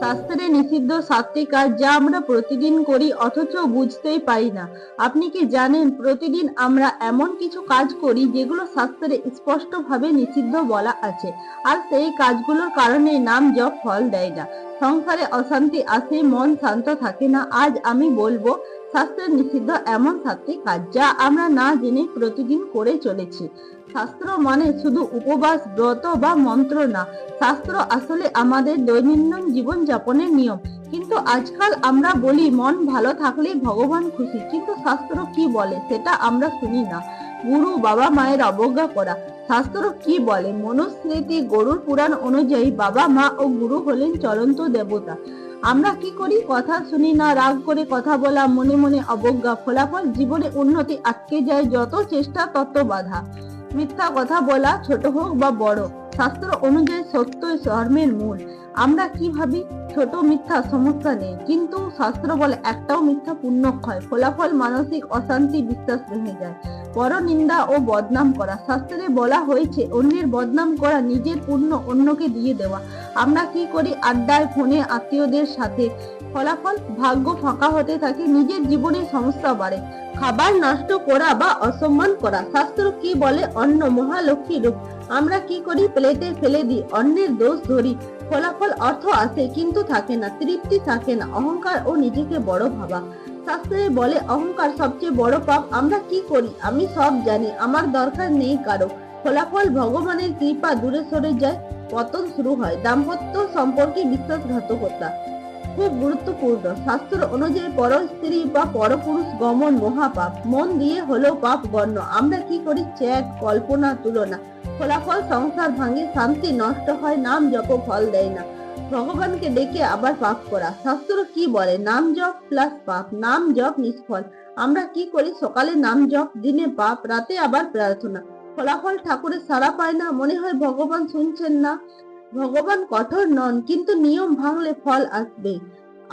শাস্ত্রে নিষিদ্ধ সাতটি কাজ যা আমরা প্রতিদিন করি, অথচ বুঝতেই পারি না। আপনি কি জানেন, প্রতিদিন আমরা এমন কিছু কাজ করি, যেগুলো শাস্ত্রে স্পষ্টভাবে নিষিদ্ধ বলা আছে, আর সেই কাজগুলোর কারণে নাম জপ ফল দেয় না। সংসারে অশান্তি আসে, মন শান্ত থাকে না। আজ আমি বলব শাস্ত্রের নিষিদ্ধ এমন সাতটি কাজ যা আমরা না জেনে প্রতিদিন করে চলেছি। শাস্ত্র মানে শুধু উপবাস, ব্রত বা মন্ত্র না, শাস্ত্র আসলে আমাদের দৈনন্দিন জীবন যাপনের নিয়ম। কিন্তু আজকাল আমরা বলি, মন ভালো থাকলেই ভগবান খুশি, কিন্তু শাস্ত্র কি বলে সেটা আমরা শুনি না। গুরু বাবা মায়ের অবজ্ঞা করা, শাস্ত্র কি বলে? মনুস্মৃতি, গরুর পুরাণ অনুযায়ী বাবা মা ও গুরু হলেন চলন্ত দেবতা। আমরা কি করি? কথা শুনি না, রাগ করে কথা বলা, মনে মনে অবজ্ঞা। ফলাফল জীবনে উন্নতি আটকে যায় যত চেষ্টা, তত বাধা। মিথ্যা কথা বলা ছোট হোক বা বড়, শাস্ত্র অনুযায়ী সত্য ধর্মের মূল। আমরা কি ভাবি? ছোট মিথ্যা সমস্যা নেই, কিন্তু শাস্ত্র বলে একটাও মিথ্যা পুণ্যক্ষয় ফলাফল মানসিক অশান্তি, বিশ্বাস ভেঙে যায়। বড় নিন্দা ও বদনাম করা। শাস্ত্রে বলা হয়েছে, অন্যের বদনাম করা নিজের পুণ্য অন্যকে দিয়ে দেওয়া। আমরা কি করি? আড্ডায়, ফোনে, আত্মীয়দের সাথে। ফলাফল, ভাগ্য ফাঁকা হতে থাকে, নিজের জীবনে সমস্যা বাড়ে। খাবার নষ্ট করা বা অসম্মান করা। শাস্ত্র কি বলে? অন্ন মহালক্ষ্মী রূপ। আমরা কি করি? প্লেটে ফেলে দিই, অন্যের দোষ ধরি। ফলাফল অর্থ আসে, কিন্তু থাকে না, তৃপ্তি থাকে না, অহংকার ও নিজেকে বড় ভাবা। শাস্ত্রে বলে, অহংকার সবচেয়ে বড় পাপ। আমরা কি করি? আমি সব জানি। আমার দরকার নেই কারও। ফলাফল ভগবানের কৃপা দূরে সরে যায়, পতন শুরু হয়। দাম্পত্য সম্পর্কে বিশ্বাসঘাতকতা খুব গুরুত্বপূর্ণ। শাস্ত্র অনুযায়ী পর স্ত্রী বা পরপুরুষ গমন মহাপাপ। মন দিয়ে হলেও পাপ গণ্য। আমরা কি করি? চ্যাট কল্পনা, তুলনা। ফলাফল সংসার ভাঙে, শান্তি নষ্ট হয়, নাম জপ ফল দেয় না। ভগবানকে ডেকে আবার পাপ করা। শাস্ত্র কি বলে? নাম জপ প্লাস পাপ। নাম জপ নিষ্ফল। আমরা কি করি? সকালে নাম জপ, দিনে পাপ, রাতে আবার প্রার্থনা। ফলাফল ঠাকুরের সাড়া পায় না, মনে হয় ভগবান শুনছেন না। ভগবান কঠোর নন, কিন্তু নিয়ম ভাঙলে ফল আসবে।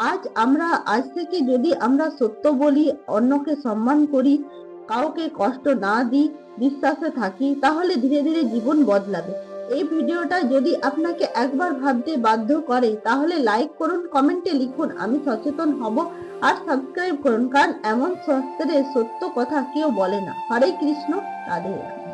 আজ আমরা, আজ থেকে যদি আমরা সত্য বলি, অন্যকে সম্মান করি, কাউকে কষ্ট না দিই, বিশ্বাসে থাকি, তাহলে ধীরে ধীরে জীবন বদলাবে। এই ভিডিওটা যদি আপনাকে একবার ভাবতে বাধ্য করে, তাহলে লাইক করুন কমেন্টে লিখুন, আমি সচেতন হব আর সাবস্ক্রাইব করুন, কারণ এমন শাস্ত্রে সত্য কথা কেউ বলে না। হরে কৃষ্ণ, রাধে রাধে।